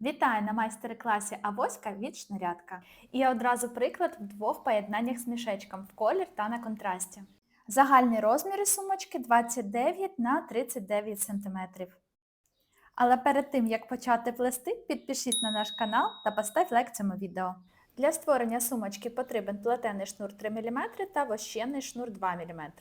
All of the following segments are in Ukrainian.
Вітаю на майстер-класі Авоська від шнурятка. І одразу приклад в двох поєднаннях з мішечком в колір та на контрасті. Загальні розміри сумочки 29 на 39 см. Але перед тим, як почати плести, підпишіть на наш канал та постав лайк цьому відео. Для створення сумочки потрібен плетений шнур 3 мм та вощений шнур 2 мм.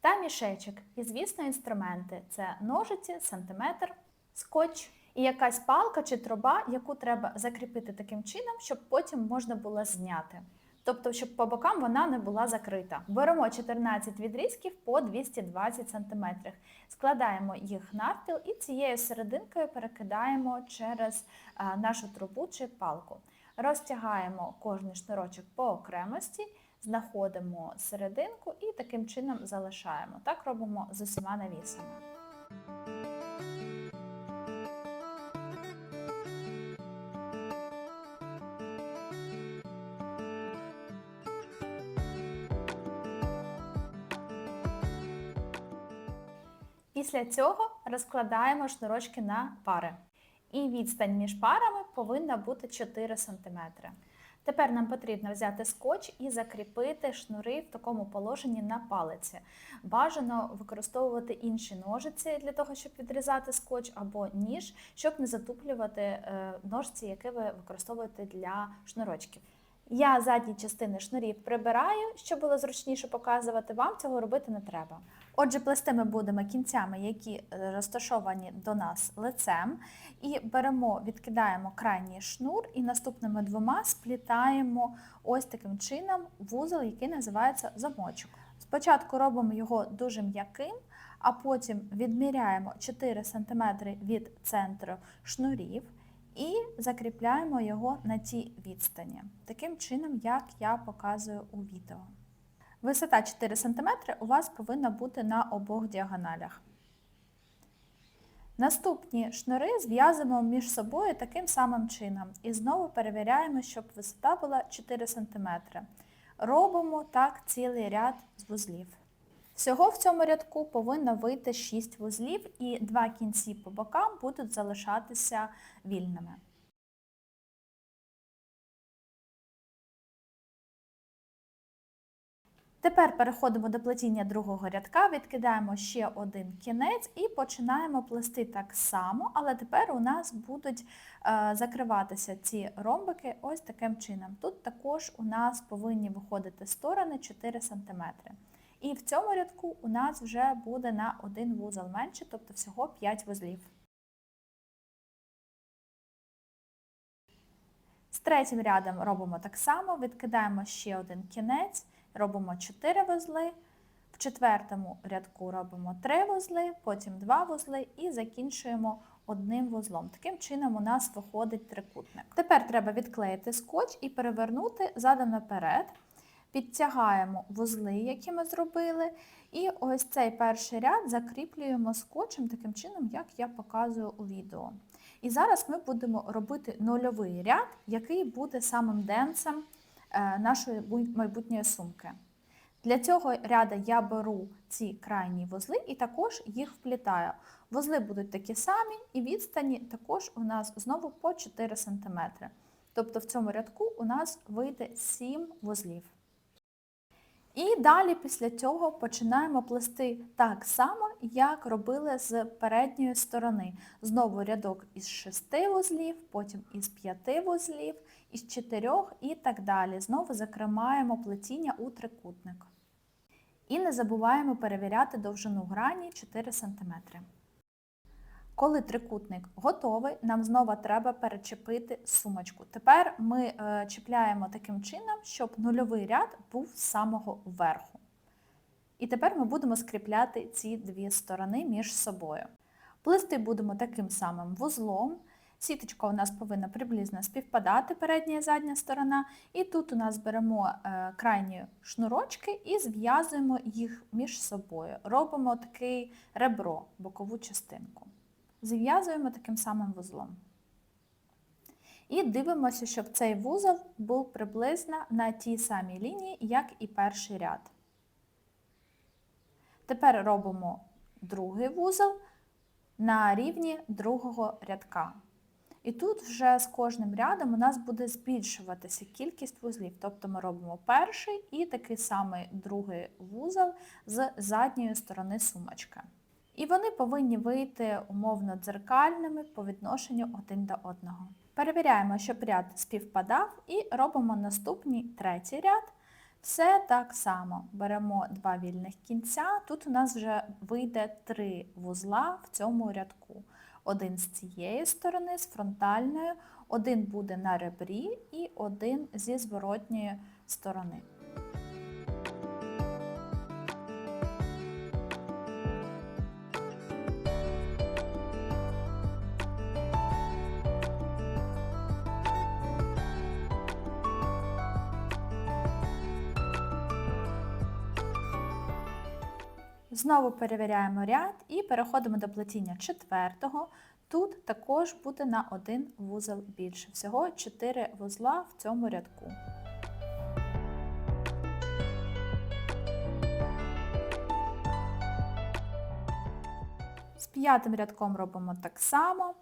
Та мішечок. І, звісно, інструменти. Це ножиці, сантиметр, скотч і якась палка чи труба, яку треба закріпити таким чином, щоб потім можна було зняти. Тобто, щоб по бокам вона не була закрита. Беремо 14 відрізків по 220 см. Складаємо їх навпіл і цією серединкою перекидаємо через нашу трубу чи палку. Розтягаємо кожний шнурочок по окремості, знаходимо серединку і таким чином залишаємо. Так робимо з усіма навісами. Після цього розкладаємо шнурочки на пари. І відстань між парами повинна бути 4 см. Тепер нам потрібно взяти скотч і закріпити шнури в такому положенні на палиці. Бажано використовувати інші ножиці для того, щоб відрізати скотч або ніж, щоб не затуплювати е, ножиці, які ви використовуєте для шнурочків. Я задні частини шнурів прибираю, щоб було зручніше показувати, вам цього робити не треба. Отже, плести ми будемо кінцями, які е, розташовані до нас лицем, і беремо, відкидаємо крайній шнур і наступними двома сплітаємо ось таким чином вузол, який називається замочок. Спочатку робимо його дуже м'яким, а потім відміряємо 4 см від центру шнурів і закріпляємо його на тій відстані, таким чином, як я показую у відео. Висота 4 см у вас повинна бути на обох діагоналях. Наступні шнури зв'язуємо між собою таким самим чином і знову перевіряємо, щоб висота була 4 см. Робимо так цілий ряд з вузлів. Всього в цьому рядку повинно вийти 6 вузлів і два кінці по бокам будуть залишатися вільними. Тепер переходимо до плетіння другого рядка, відкидаємо ще один кінець і починаємо плести так само, але тепер у нас будуть е, закриватися ці ромбики ось таким чином. Тут також у нас повинні виходити сторони 4 см. І в цьому рядку у нас вже буде на один вузол менше, тобто всього 5 вузлів. З третім рядом робимо так само, відкидаємо ще один кінець, робимо 4 вузли, в четвертому рядку робимо 3 вузли, потім 2 вузли і закінчуємо одним вузлом. Таким чином у нас виходить трикутник. Тепер треба відклеїти скотч і перевернути задом наперед. Підтягаємо вузли, які ми зробили, і ось цей перший ряд закріплюємо скотчем таким чином, як я показую у відео. І зараз ми будемо робити нульовий ряд, який буде самим денцем нашої майбутньої сумки. Для цього ряду я беру ці крайні вузли і також їх вплітаю. Вузли будуть такі самі і відстані також у нас знову по 4 см. Тобто в цьому рядку у нас вийде 7 вузлів. І далі після цього починаємо плести так само, як робили з передньої сторони. Знову рядок із 6 вузлів, потім із 5 вузлів, із 4 і так далі. Знову закриваємо плетіння у трикутник. І не забуваємо перевіряти довжину грані 4 см. Коли трикутник готовий, нам знову треба перечепити сумочку. Тепер ми е, чіпляємо таким чином, щоб нульовий ряд був з самого верху. І тепер ми будемо скріпляти ці дві сторони між собою. Плести будемо таким самим вузлом. Сіточка у нас повинна приблизно співпадати передня і задня сторона. І тут у нас беремо е, крайні шнурочки і зв'язуємо їх між собою. Робимо такий ребро, бокову частинку зв'язуємо таким самим вузлом. І дивимося, щоб цей вузол був приблизно на тій самій лінії, як і перший ряд. Тепер робимо другий вузол на рівні другого рядка. І тут вже з кожним рядом у нас буде збільшуватися кількість вузлів. Тобто ми робимо перший і такий самий другий вузол з задньої сторони сумочки. І вони повинні вийти умовно дзеркальними по відношенню один до одного. Перевіряємо, щоб ряд співпадав і робимо наступний третій ряд. Все так само. Беремо два вільних кінця. Тут у нас вже вийде три вузла в цьому рядку. Один з цієї сторони, з фронтальної, один буде на ребрі і один зі зворотньої сторони. Знову перевіряємо ряд і переходимо до плетіння четвертого. Тут також буде на один вузол більше. Всього 4 вузла в цьому рядку. З п'ятим рядком робимо так само.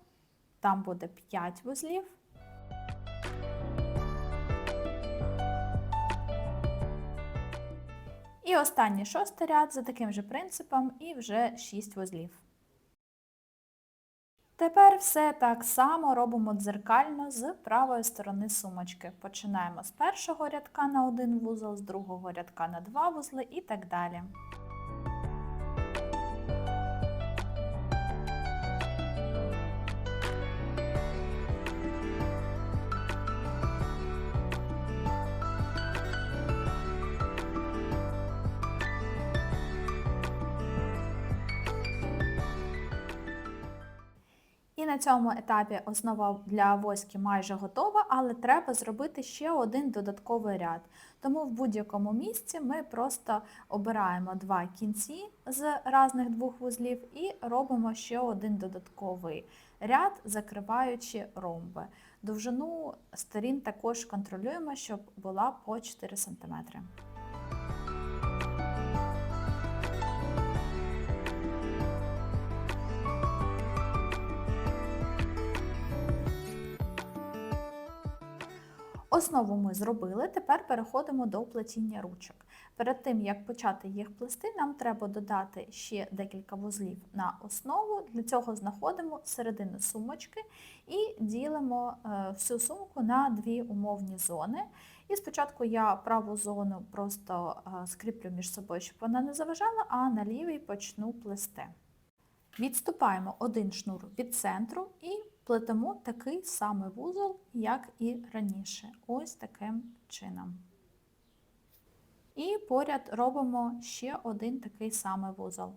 Там буде 5 вузлів. І останній шостий ряд за таким же принципом і вже 6 вузлів. Тепер все так само робимо дзеркально з правої сторони сумочки. Починаємо з першого рядка на один вузол, з другого рядка на два вузли і так далі. На цьому етапі основа для авоськи майже готова, але треба зробити ще один додатковий ряд. Тому в будь-якому місці ми просто обираємо два кінці з різних двох вузлів і робимо ще один додатковий ряд, закриваючи ромби. Довжину сторін також контролюємо, щоб була по 4 см. Основу ми зробили, тепер переходимо до плетіння ручок. Перед тим, як почати їх плести, нам треба додати ще декілька вузлів на основу. Для цього знаходимо середину сумочки і ділимо е, всю сумку на дві умовні зони. І спочатку я праву зону просто е, скріплю між собою, щоб вона не заважала, а на лівій почну плести. Відступаємо один шнур від центру і плетемо такий самий вузол, як і раніше. Ось таким чином. І поряд робимо ще один такий самий вузол.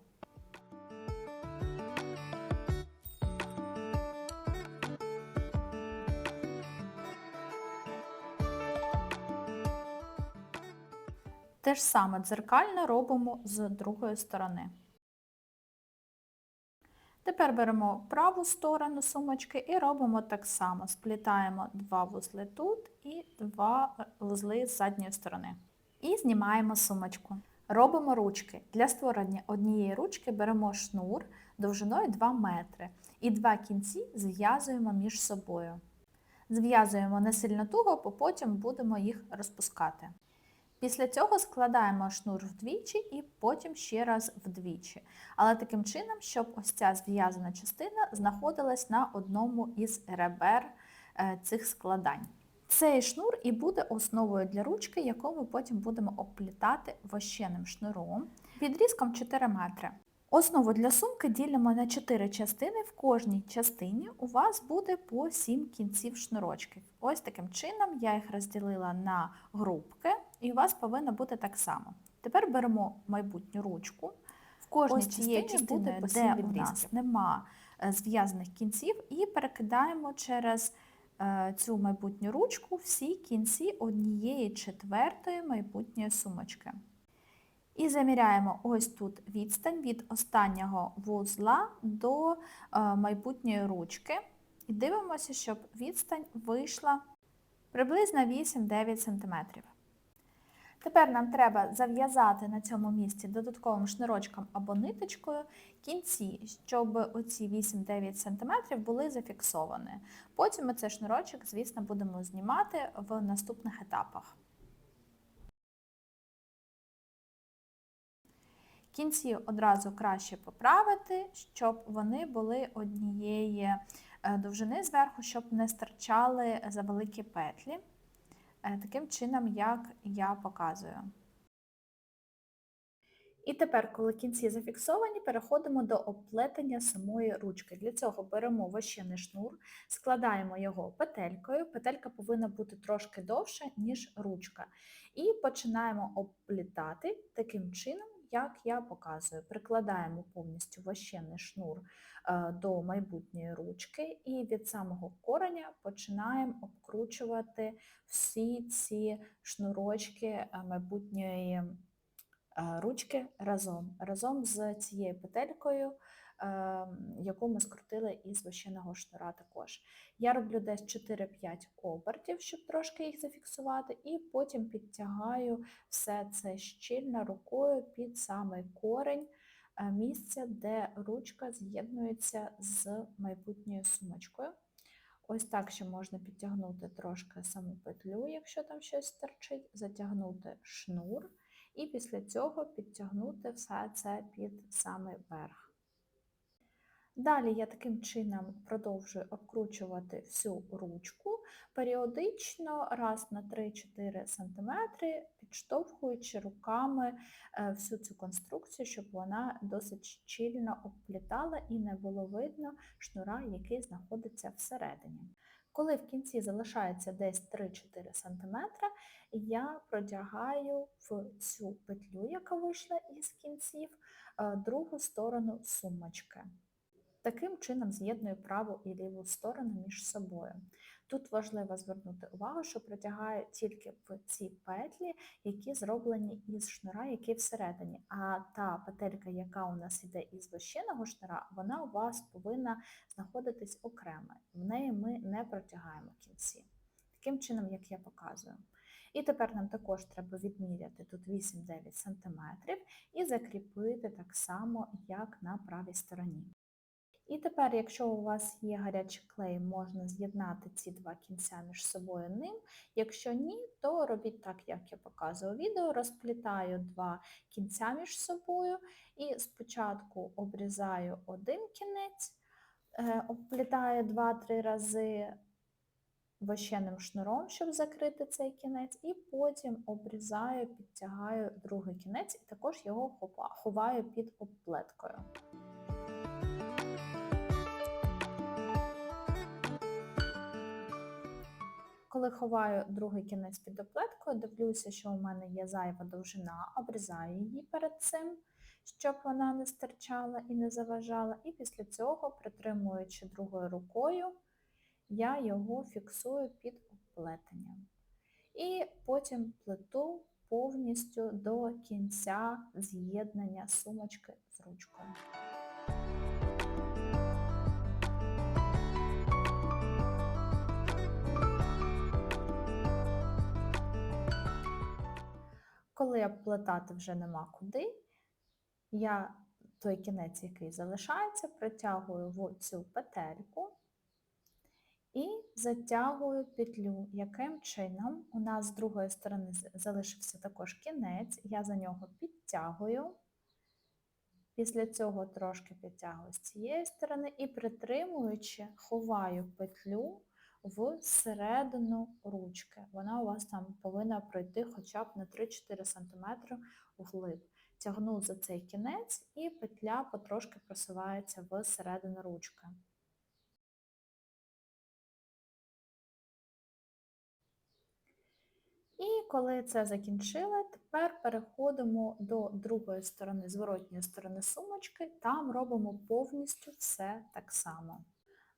Те ж саме дзеркально робимо з другої сторони. Тепер беремо праву сторону сумочки і робимо так само. Сплітаємо два вузли тут і два вузли з задньої сторони. І знімаємо сумочку. Робимо ручки. Для створення однієї ручки беремо шнур довжиною 2 метри і два кінці зв'язуємо між собою. Зв'язуємо не сильно туго, бо потім будемо їх розпускати. Після цього складаємо шнур вдвічі і потім ще раз вдвічі. Але таким чином, щоб ось ця зв'язана частина знаходилась на одному із ребер е, цих складань. Цей шнур і буде основою для ручки, яку ми потім будемо оплітати вощеним шнуром відрізком 4 метри. Основу для сумки ділимо на 4 частини. В кожній частині у вас буде по 7 кінців шнурочків. Ось таким чином я їх розділила на групки, і у вас повинно бути так само. Тепер беремо майбутню ручку. В кожній Ось цієї частині буде, де у нас нема е, зв'язаних кінців, і перекидаємо через е, цю майбутню ручку всі кінці однієї четвертої майбутньої сумочки. І заміряємо ось тут відстань від останнього вузла до е, майбутньої ручки. І дивимося, щоб відстань вийшла приблизно 8-9 см. Тепер нам треба зав'язати на цьому місці додатковим шнурочком або ниточкою кінці, щоб оці 8-9 см були зафіксовані. Потім ми цей шнурочок, звісно, будемо знімати в наступних етапах. Кінці одразу краще поправити, щоб вони були однієї е, довжини зверху, щоб не стирчали за великі петлі, таким чином, як я показую. І тепер, коли кінці зафіксовані, переходимо до оплетення самої ручки. Для цього беремо вощений шнур, складаємо його петелькою. Петелька повинна бути трошки довша, ніж ручка. І починаємо оплітати таким чином, як я показую. Прикладаємо повністю вощений шнур е, до майбутньої ручки і від самого кореня починаємо обкручувати всі ці шнурочки е, майбутньої е, ручки разом, разом з цією петелькою, яку ми скрутили із вощеного шнура також. Я роблю десь 4-5 обертів, щоб трошки їх зафіксувати, і потім підтягаю все це щільно рукою під самий корень місця, де ручка з'єднується з майбутньою сумочкою. Ось так ще можна підтягнути трошки саму петлю, якщо там щось торчить, затягнути шнур, і після цього підтягнути все це під самий верх. Далі я таким чином продовжую обкручувати всю ручку, періодично раз на 3-4 см, підштовхуючи руками е, всю цю конструкцію, щоб вона досить щільно обплітала і не було видно шнура, який знаходиться всередині. Коли в кінці залишається десь 3-4 см, я продягаю в цю петлю, яка вийшла із кінців, е, другу сторону сумочки. Таким чином з'єдную праву і ліву сторону між собою. Тут важливо звернути увагу, що протягаю тільки в ці петлі, які зроблені із шнура, який всередині. А та петелька, яка у нас йде із вощеного шнура, вона у вас повинна знаходитись окремо. В неї ми не протягаємо кінці. Таким чином, як я показую. І тепер нам також треба відміряти тут 8-9 см і закріпити так само, як на правій стороні. І тепер, якщо у вас є гарячий клей, можна з'єднати ці два кінця між собою ним. Якщо ні, то робіть так, як я показую відео, розплітаю два кінця між собою і спочатку обрізаю один кінець, е, обплітаю 2-3 рази вощеним шнуром, щоб закрити цей кінець, і потім обрізаю, підтягаю другий кінець і також його ховаю під обплеткою. Коли ховаю другий кінець під оплеткою, дивлюся, що у мене є зайва довжина, обрізаю її перед цим, щоб вона не стирчала і не заважала. І після цього, притримуючи другою рукою, я його фіксую під оплетенням. І потім плету повністю до кінця з'єднання сумочки з ручкою. Коли обплетати вже нема куди, я той кінець, який залишається, притягую в цю петельку і затягую петлю. Яким чином у нас з другої сторони залишився також кінець, я за нього підтягую. Після цього трошки підтягую з цієї сторони і притримуючи, ховаю петлю в середину ручки. Вона у вас там повинна пройти хоча б на 3-4 см вглиб. Тягну за цей кінець і петля потрошки просувається в середину ручки. І коли це закінчили, тепер переходимо до другої сторони, зворотньої сторони сумочки, там робимо повністю все так само.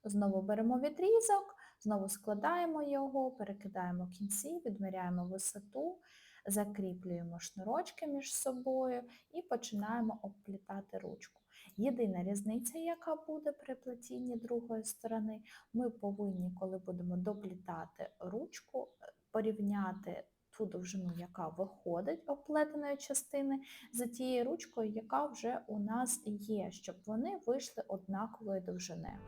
Знову беремо відрізок, Знову складаємо його, перекидаємо кінці, відміряємо висоту, закріплюємо шнурочки між собою і починаємо обплітати ручку. Єдина різниця, яка буде при плетінні другої сторони, ми повинні, коли будемо доплітати ручку, порівняти ту довжину, яка виходить оплетеної частини, за тією ручкою, яка вже у нас є, щоб вони вийшли однакової довжини.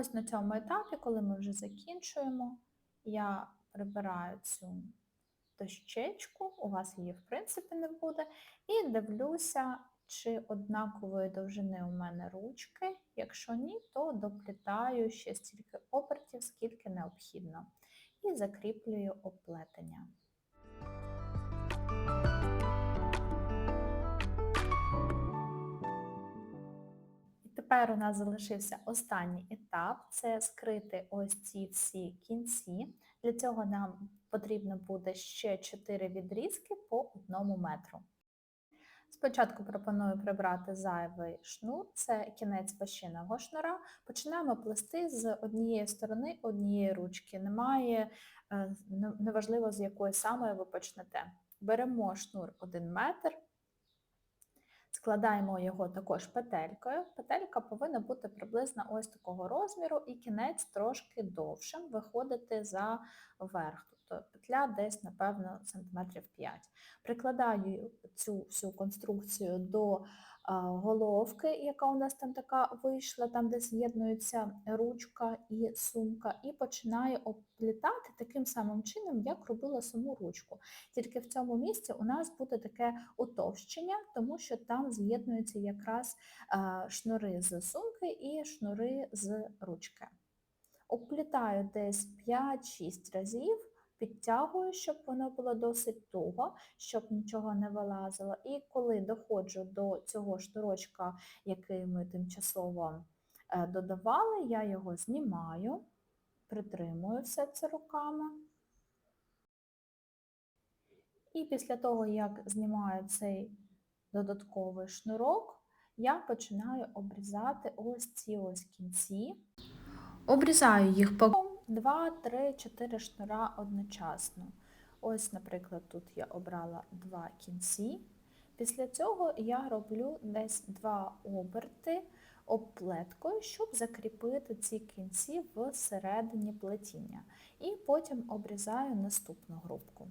Ось на цьому етапі, коли ми вже закінчуємо, я прибираю цю дощечку, у вас її в принципі не буде, і дивлюся, чи однакової довжини у мене ручки. Якщо ні, то доплітаю ще стільки обертів, скільки необхідно, і закріплюю оплетення. Тепер у нас залишився останній етап це скрити ось ці всі кінці. Для цього нам потрібно буде ще 4 відрізки по 1 метру. Спочатку пропоную прибрати зайвий шнур, це кінець вощиного шнура. Починаємо плести з однієї сторони однієї ручки. Немає, е, неважливо з якої саме ви почнете. Беремо шнур 1 метр, складаємо його також петелькою. Петелька повинна бути приблизно ось такого розміру і кінець трошки довшим виходити за верх. Тобто петля десь, напевно, сантиметрів 5. Прикладаю цю всю конструкцію до головки, яка у нас там така вийшла, там де з'єднується ручка і сумка, і починаю оплітати таким самим чином, як робила саму ручку. Тільки в цьому місці у нас буде таке утовщення, тому що там з'єднуються якраз шнури з сумки і шнури з ручки. Оплітаю десь 5-6 разів, підтягую, щоб воно було досить туго, щоб нічого не вилазило. І коли доходжу до цього шнурочка, який ми тимчасово е, додавали, я його знімаю, притримую все це руками. І після того, як знімаю цей додатковий шнурок, я починаю обрізати ось ці ось кінці. Обрізаю їх по 2, 3, 4 шнура одночасно. Ось, наприклад, тут я обрала два кінці. Після цього я роблю десь два оберти обплеткою, щоб закріпити ці кінці всередині плетіння. І потім обрізаю наступну грубку.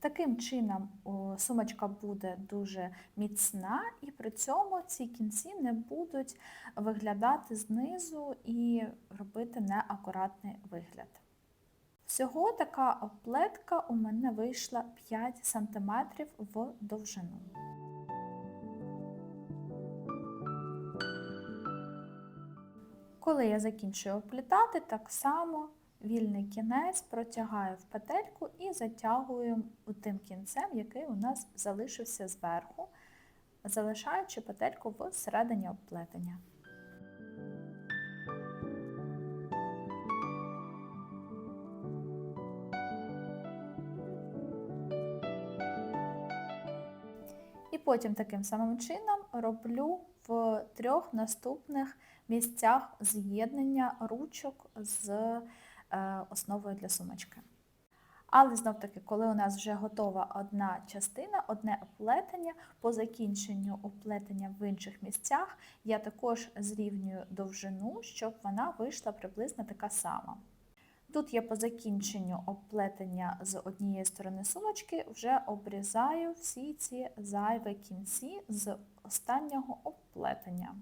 Таким чином сумочка буде дуже міцна і при цьому ці кінці не будуть виглядати знизу і робити неакуратний вигляд. Всього така оплетка у мене вийшла 5 см в довжину. Коли я закінчую оплітати, так само вільний кінець протягаю в петельку і затягую тим кінцем, який у нас залишився зверху, залишаючи петельку всередині оплетення. І потім таким самим чином роблю в трьох наступних місцях з'єднання ручок з основою для сумочки. Але знов-таки, коли у нас вже готова одна частина, одне оплетення, по закінченню оплетення в інших місцях я також зрівнюю довжину, щоб вона вийшла приблизно така сама. Тут я по закінченню оплетення з однієї сторони сумочки вже обрізаю всі ці зайві кінці з останнього оплетення.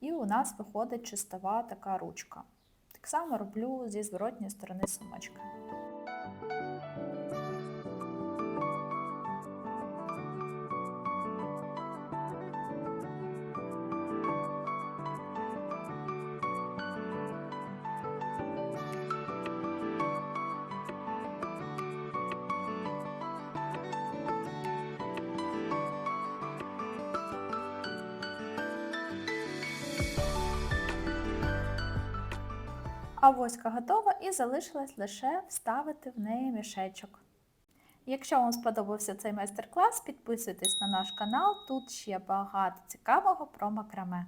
І у нас виходить чистова така ручка. Так само роблю зі зворотньої сторони сумочки. А воська готова і залишилось лише вставити в неї мішечок. Якщо вам сподобався цей майстер-клас, підписуйтесь на наш канал, тут ще багато цікавого про макраме.